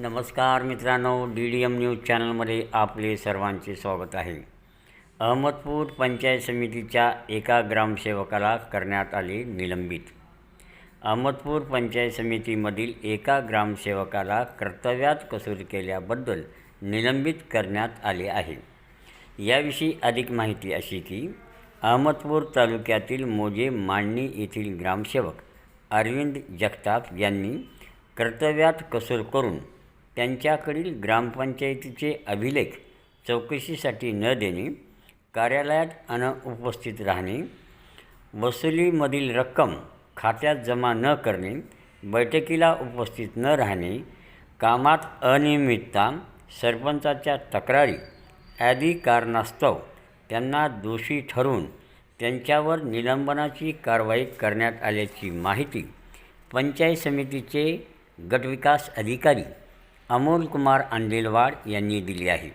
नमस्कार मित्रांनो D D M news चॅनलमध्ये आपले सर्वांचे स्वागत आहे. अहमदपूर पंचायत समितीच्या एका ग्रामसेवकाला करण्यात आले निलंबित. अहमदपूर पंचायत समितीमधील एका ग्रामसेवकाला कर्तव्यात कसूर केल्याबद्दल निलंबित करण्यात आले आहे. याविषयी अधिक माहिती अशी की अहमदपूर तालुक्यातील मोजे मांडणी येथील ग्रामसेवक अरविंद जगताप यांनी कर्तव्यात कसूर करून त्यांच्याकडील ग्रामपंचायतीचे अभिलेख चौकशीसाठी न देणे कार्यालयात अनुपस्थित राहणे वसुलीमधील रक्कम खात्यात जमा न करणे बैठकीला उपस्थित न राहणे कामात अनियमितता सरपंचाच्या तक्रारी आदी कारणास्तव त्यांना दोषी ठरवून त्यांच्यावर निलंबनाची कारवाई करण्यात आल्याची माहिती पंचायत समितीचे गटविकास अधिकारी अमोल कुमार अंडेलवाड यांनी दिली आहे.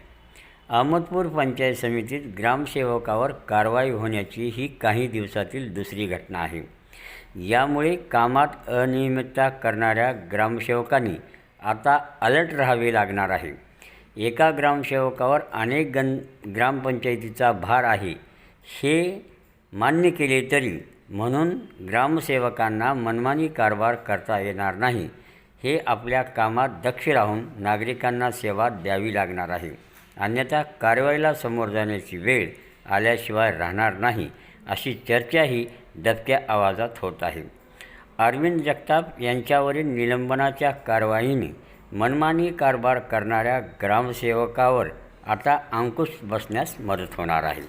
अहमदपूर पंचायत समितीत ग्रामसेवकावर कारवाई होण्याची ही काही दिवसातील दुसरी घटना आहे. यामुळे कामात अनियमितता करणाऱ्या ग्रामसेवकांनी आता अलर्ट राहावे लागणार आहे. एका ग्रामसेवकावर अनेक गण ग्रामपंचायतीचा भार आहे. हे मान्य केले तरी म्हणून ग्रामसेवकांना मनमानी कारभार करता येणार नाही. हे आपल्या कामात दक्ष राहून नागरिकांना सेवा द्यावी लागणार आहे. अन्यथा कारवाईला समोर जाण्याची वेळ आल्याशिवाय राहणार नाही अशी चर्चाही दबक्या आवाजात होत आहे. अरविंद जगताप यांच्यावरील निलंबनाच्या कारवाईने मनमानी कारभार करणाऱ्या ग्रामसेवकावर आता अंकुश बसण्यास मदत होणार आहे.